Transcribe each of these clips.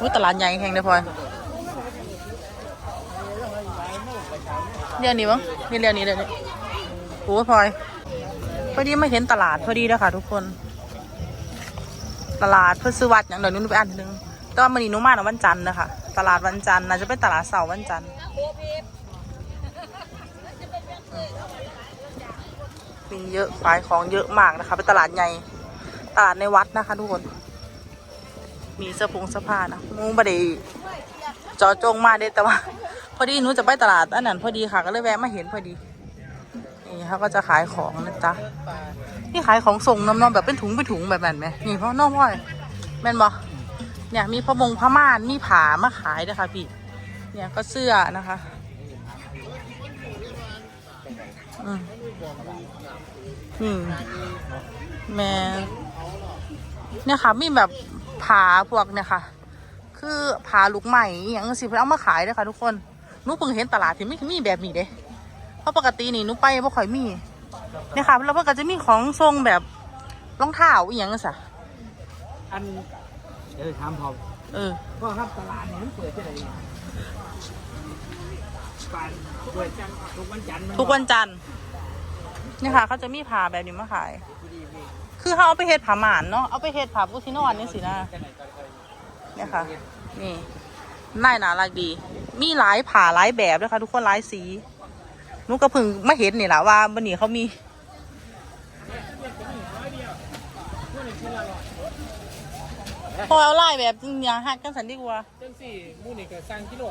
อุ้ยตลาดใหญ่แห่งเลยพลอยเรียวนี้มั้งนี่เรียวนี้เลยเนี่ยโอ้พลอย พอดีไมาเห็นตลาดพอดีแล้วค่ะ ทุกคน ตลาดเพื่อซื้อวัดอย่างเดี๋ยวนู้นไปอ่านนึงแต่ว่ามันนี้หนุมาในวันจันทร์นะคะตลาดวันจันทร์น่าจะเป็นตลาดเสาร์วันจันทร์มีเยอะขายของเยอะมากนะคะ เป็นตลาดใหญ่ ตลาดในวัดนะคะ ทุกคน มีเสื้อผงเสื้อผ้านะมูบไดีจอจงมาเด้แต่ว่า พอดีหนูจะไปตลาดอันนั้นพอดีค่ะ ก็เลยแวะมาเห็นพอดี นี่เขาก็จะขายของนะจ๊ะนี่ขายของส่งน้ำๆแบบเป็นถุงเป็นถุงแบบนั้นไหมนี่เพราะน้องพ่อยแม่นบอเนี่ยมีพะมงพม่านมีผามาขายนะคะพี่ เนี่ยก็เสื้อนะคะอืมอืมแม่เนี่ยค่ะมีแบบ ผาพวกเนี่ยค่ะ คือผาลูกใหม่อหย่างสิเพิ่นเอามาขายเลยค่ะทุกคนหนูเพิ่งเห็นตลาดที่ไม่มีแบบนี้เด้เพราะปกตินี่หนูไปบ่ค่อยมีเนี่ยค่ะแล้วเพื่อนก็จะมีของทรงแบบรองเท้าอีหยังสะอันเออถามพอเออพ่อครับตลาดเนี่ยมันเปิดที่ไหนปันด้วยจันทร์ทุกวันจันทร์มัทุกวันจันทร์เนี่ยค่ะเขาจะมีผ้าแบบนี้มาขาย คือเขาเอาไปเฮ็ดผ้าหมานเนาะเอาไปเฮ็ดผ้าปูซินอนนี่สินะเนี่ยค่ะ นี่น่ายน่ารักดี มีหลายผ้าหลายแบบเลยค่ะทุกคนหลายสีหนุก็เพิ่งมาเห็นนี่แหละว่าบันนี้เขามีพอเอาไล่แบบจริงอย่างฮักกันสันดีกว่าจังสี่มูนี่ก็สั่งกิโล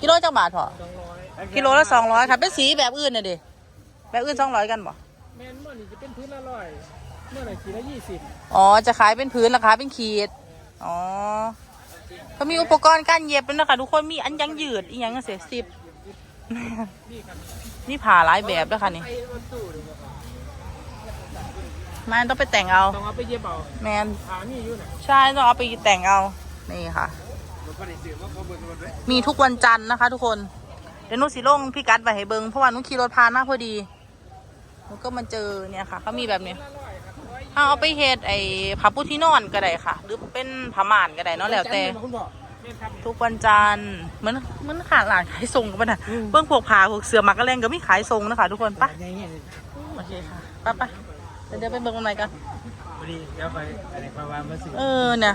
กิโลจักบาทพอสองร้อยกิโลละสองร้อยค่ะเป็นสีแบบอื่นน่ะดิแบบอื่นสองร้อยกันบ่แมนมื่อนี่จะเป็นพื้นละร้อย เมื่อไหร่ขีดละยี่สิบอ๋อ จะขายเป็นพื้นราคาเป็นขีด อ๋อเขามีอุปกรณ์การเย็บด้วยนะคะทุกคนมีอันยังยืดอีกอย่างก็เสียสิบนี่ครับนี่ผ่าหลายแบบด้วยค่ะนี่ไอ้วัตถุเลยครับแมนต้องไปแต่งเอาต้องเอาไปเย็บเอาแมนขานี่อยู่น่ะใช่ต้องเอาไปแต่งเอานี่ค่ะผมก็ได้ซื้อว่าเขาเบิ่งมันไว้มีทุกวันจันทร์นะคะ ทุกคนเดี๋ยวหนุสิลงพี่กัดไปให้เบิงเพราะว่าหนุขี่รถผ่านมาพอดีหนูก็มาเจอเนี่ยค่ะเขามีแบบนี้ละร้อยครับร้อย ถ้าเอาไปเฮ็ดไอ้ผ้าปูที่นอนก็ได้ค่ะ หรือเป็นผ้าม่านก็ได้เนาะแล้วแต่คุณพ่อแม่นครับทุกวันจันทร์เหมือนเหมือนขาดหลานขายส่งกันปะน่ะอืม เบื้องพวกผ้าพวกเสือมักกะแรงก็มีขายส่งนะคะ ทุกคนไปะใหญ่เนี่ยโอเคค่ะไปไปเดี๋ยวเดี๋ยวไปเบิ่งกันหน่อยกัน พอดีเดี๋ยวไปอะไรประมาณมาซื้อเออเนี่ย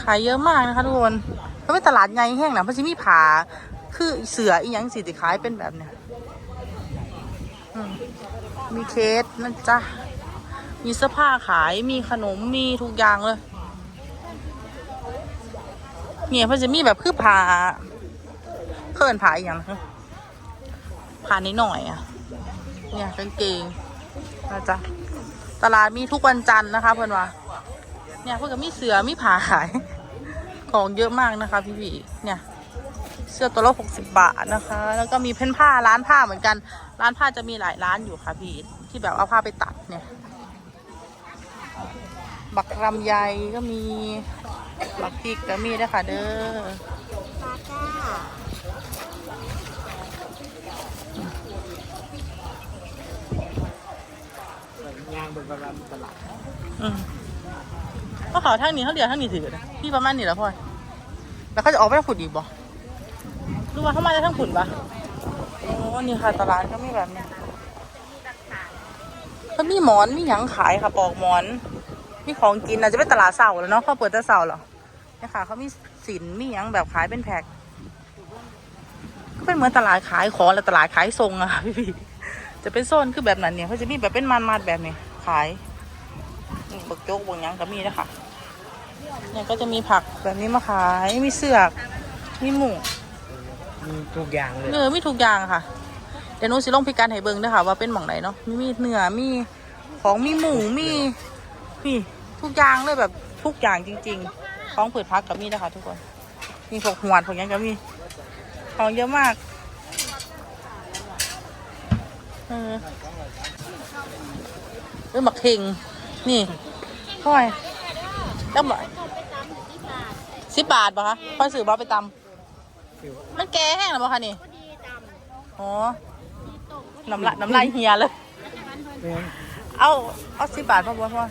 ขายเยอะมากนะคะทุกคนเขาเป็นตลาดใหญ่แห้งนะเพราะจะมีผ้าคือเสืออีหยังสีติขายเป็นแบบเนี้ยอืมมีเคสนะจ๊ะ มีเสื้อผ้าขาย มีขนม มีทุกอย่างเลย เนี่ยเพราะจะมีแบบคือผ้าเขินผ้าอีกอย่างผ้านิดหน่อยอะ เนี่ยกางเกงนะจ๊ะ ตลาดมีทุกวันจันทร์นะคะเพื่อนว่า เนี่ยเพื่อนก็มีเสือมีผ้าขาย ของเยอะมากนะคะ พี่พี่เนี่ย เสื้อตัวละหกสิบบาทนะคะ แล้วก็มีเพ้นผ้าร้านผ้าเหมือนกัน ร้านผ้าจะมีหลายร้านอยู่ค่ะพี่ ที่แบบเอาผ้าไปตัดเนี่ย บักรำไยก็มี บักพริกก็มีด้วยค่ะเด้อยางเบิ่งประมาณตลาดอืมก็เขาทางนี้เขาเดียวทางนี้ถือนะพี่ประมาณนี้แหล้วพ่อยแล้วเขาจะออกไปทางขุดอีกบ่รู้ว่าเขามาได้ทางขุดปะโอ้นี่ค่ะตลาดก็มีแบบนี้เขามีหมอนมีหยังขายค่ะปอกหมอน มีของกินอาจจะเป็นตลาดเสาร์แล้วเนาะเขาเปิดแต่เสาร์เหรอเนี่ยค่ะเขามีสินมีหยังแบบขายเป็นแพ็คก็เป็นเหมือนตลาดขายของและตลาดขายทรงอะค่ะพี่ๆจะเป็นโซนคือแบบนั้นเนี่ยเขาจะมีแบบเป็นมันๆแบบนี้ขายนี่บักโจ๊กบักหยังก็มีนะคะเนี่ยก็จะมีผักแบบนี้มาขายมีเสือกมีหมูมีทุกอย่างเลยเนื้อมีทุกอย่างค่ะเดี๋ยวหนูสิลงพิการให้เบิ่งด้วยค่ะว่าเป็นหม่องไหนเนาะมีเนื้อมีของมีหมูมีนี่ ทุกอย่างเลยแบบทุกอย่างจริง ๆ ของเปิดพักกับมีนะคะ ทุกคน มีพวกหวดพวกยังก็มี ของเยอะมาก เออเป็นบักเข่งนี่เท่าไหร่ตั้งบ่สิบบาทป่ะคะค่อยซื้อบอไปตำมันแก่แห้งหรือเปล่าคะนี่อ๋อน้ำลายน้ำลายเฮียเลย เอา เอาสิบบาทพ่อบัวพ่อ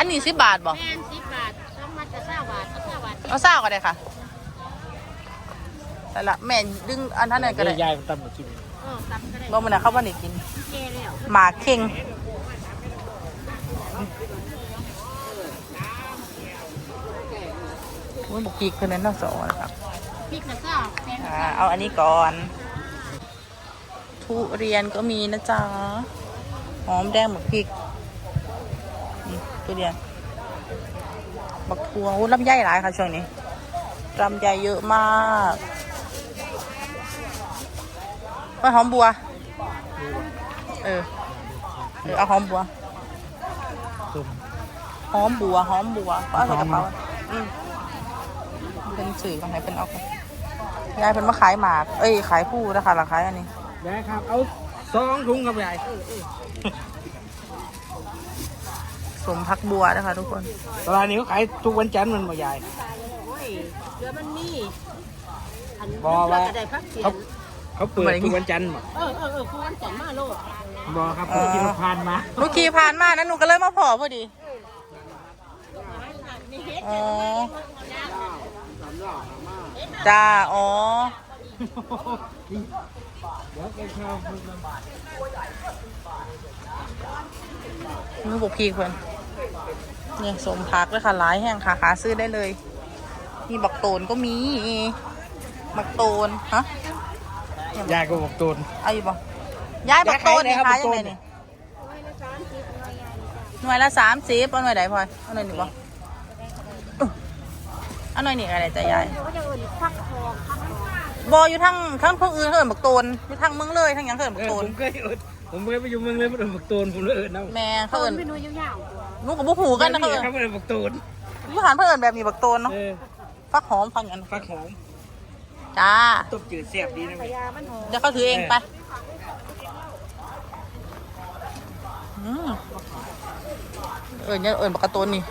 อันนี้สิบบาทบ่แม่นสิบบาทสองใบมัดกระซ่าบาทกระซ่าบาทเอาเศร้าก็ได้ค่ะแต่ละแม่ดึงอันนั้นหน่อยก็ได้ยายมันตำมากินเออตำก็ได้บ่มันน่ะเขาบ่ได้กินแก่แล้วหมากเข่งโอ้ยบุกกีกคนนั้นน่าสองนะครับพริกกระซ่าแพงอ่าเอาอันนี้ก่อน ทุเรียนก็มีนะจ๊ะหอมแดงหมึกพริกนี่ ทุเรียน บักทัวโอ้ลำไยหลายค่ะช่วงนี้ลำไยเยอะมากว่าหอมบัว เออเออเอาหอมบัวตุ่มหอมบัว หอมบัวก็เอาใส่กระเป๋าอืมเป็นสื่อของไหนเป็นเอาไปยายเป็นมาขายหมาก เอ้ย ขายผู้นะคะราคายอันนี้ยายครับ เอาสองถุงครับยาย สมพักบัวนะคะทุกคนตลาดนี้เขาขายทุกวันจันทร์มันบ่ยายโอ้ยเดี๋ยวมันมีอันบอกว่าเดี๋ยกระไดพักเสียเขานเขาเปิดทุกวันจันทร์บ่เออเออเออคุณวันจันทร์มาโลดบ่ครับผมกินผ่านมาลูกขี่ผ่านมานะหนูก็เลยมาพอพอดีอ๋อ จ้า อ๋อ เดี๋ยวแกเข้ามื อบุกพีกเพื่อนเนี่ยสมพักเลยค่ะหลายแห่งค่ะหาซื้อได้เลย มีบักโตนก็มี บักโตนฮะยายก็บอกตูนเอาอยู่บ่ย้ายบักโตนนี่ย้ายขายขายยังไหนไงครับนี่หน่วยละสามสิบเอาหน่วยไหนพลอยเอาหน่วยหนึ่งบ่อื้อเอาหน่วยนี่อะไรจะยายเขาจะเอิ้นฟักทองฟักทองบออยู่ทั้งทั้งพวกอื่นเขาเอินบักโตนอยู่ทั้งเมืองเลยทั้งหยังเขาเอินบัเอกอโตผนมเคยเอิด ผมเคยไปอยู่เมืองเลยมันเป็นบักตูนผมเลยเอิดเอาแม่ต้เขาเอินนเป็นหน่วยยาวๆตัวลูกกับบุหูกันนะเขาเอินครับมันเป็นบักตูนอยู่หันเขาเอินแบบมีบักโตนเนาะเออฟักหอมฟังอันฟักหอมจ้าต้มจืดแซ่บดีนะพแม่ยามันหอมเดี๋ยวเขาถือเองไปอืมเอินเนี่ยเอินบักกะโตนนี่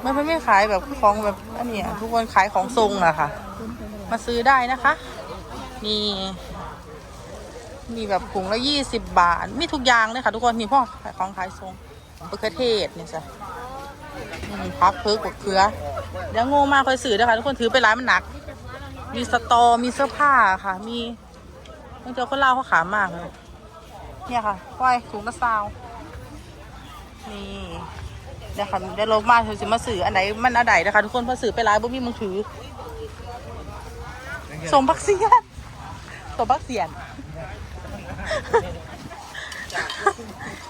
ไม่ไม่ไม่ขายแบบของแบบอันนี้อะทุกคนขายของทรงอะค่ะ มาซื้อได้นะคะมี มีแบบถุงละยี่สิบบาท มีทุกอย่างเลยค่ะทุกคน มีพ่อขายของขายทรงมะเขือเทศเนี่ยจ้ะอืมพักเพิกบกเขือเดี๋ยวโง่มากคอยสื่อนะคะทุกคนถือไปร้านมันหนัก มีสตอ มีเสื้อผ้าค่ะ มีบางเจอคนเล่าเขาขามากเลยเนี่ยค่ะก้อยถุงละซาวนี่เดี๋ยวค่ะเดี๋ยวลบมาเธอจะมาสื่ออันไหนมันอันไหนนะคะทุกคนพอสื่อไปร้านบ่มีมือถือสมพักเสียนสมพักเสียน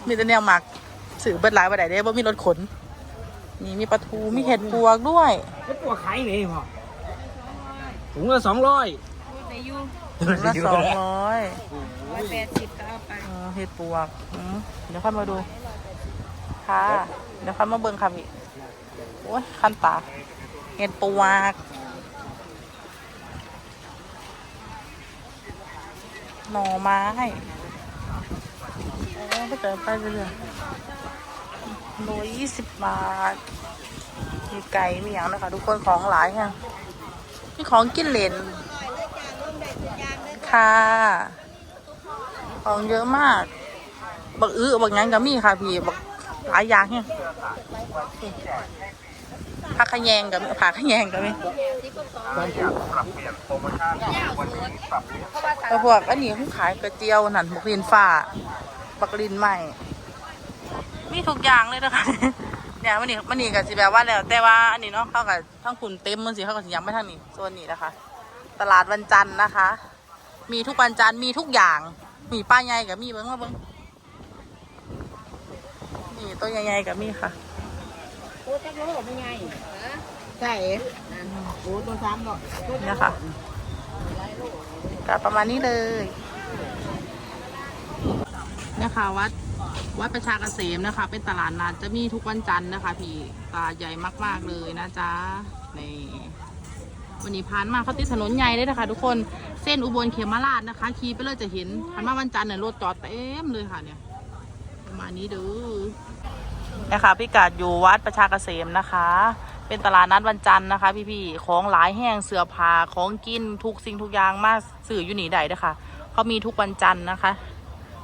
มีแต่แนวหมักสื่อเบิดหลายวันไหนได้บ่มีรถขน นี่มีปลาทูมีเห็ดปวกด้วยแล้วตัวขายไหนพ่อถุงละสองร้อยแต่อยู่ถุงละสองร้อยร้อยแปดสิบก็เอาไปเออเห็ดปวกอืมเดี๋ยวค่อยมาดูค่ะเดี๋ยวค่อยมาเบิ่งค่ะพี่โอ้ยคันตาเห็ดปวก หน่อไม้โอ้ก็เจอไปเรื่อยๆโลยี่สิบบาท มีไก่มีอย่างนะคะทุกคนของหลายค่ะมีของกินเหลนค่ะ ของเยอะมาก บักอื้อบักหยังก็มีค่ะพี่ บักหลายอย่างเนี่ย ผักขะแยงกับผักขะแยงก็มีแต่พวกอันนี้เขาขายกระเจียวนั่นบักลินฟ้าบักลินใหม่ มีทุกอย่างเลยนะคะเนี่ยมันนี่มันนี่ก็สิแบบว่าแล้วแต่ว่าอันนี้เนาะเขากับทั้งคุณเต็มมันสิเขาก็สิย้ำไม่ทางนี้ส่วนนี้นะคะ ตลาดวันจันทร์นะคะ มีทุกวันจันทร์มีทุกอย่าง มีป้าใหญ่กับมีเบิ้งมาเบิ้งนี่ตัวใหญ่ๆกับมีค่ะ โอ้จักโลไม่ไงใช่โอ้ตัวสามดอกเนี่ยค่ะก็ประมาณนี้เลยนะคะวัดวัดประชาเกษมนะคะ เป็นตลาดนัดจะมีทุกวันจันทร์นะคะ พี่ตลาดใหญ่มากๆเลยนะจ๊ะนี่วันนี้ผ่านมาเขาติดถนนใหญ่เลยนะคะ ทุกคนเส้นอุบลเขมราชนะคะขี่ไปเลยจะเห็นผ่านมาวันจันทร์เนี่ยรถจอดเต็มเลยค่ะเนี่ย ประมาณนี้เด้อ นะคะพิกัดอยู่วัดประชาเกษมนะคะ เป็นตลาดนัดวันจันทร์นะคะ พี่ๆของหลายแห้งเสื้อผ้าของกินทุกสิ่งทุกอย่างมาสื่ออยู่หนีใดเด้อค่ะเขามีทุกวันจันทร์นะคะ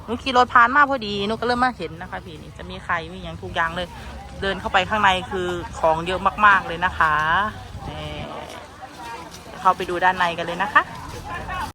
หนูขี่รถผ่านมาพอดีหนูก็เริ่มมาเห็นนะคะ พี่นี่จะมีไข่มีอย่างทุกอย่างเลย เดินเข้าไปข้างในคือของเยอะมาก ๆเลยนะคะนี่เข้าไปดูด้านในกันเลยนะคะ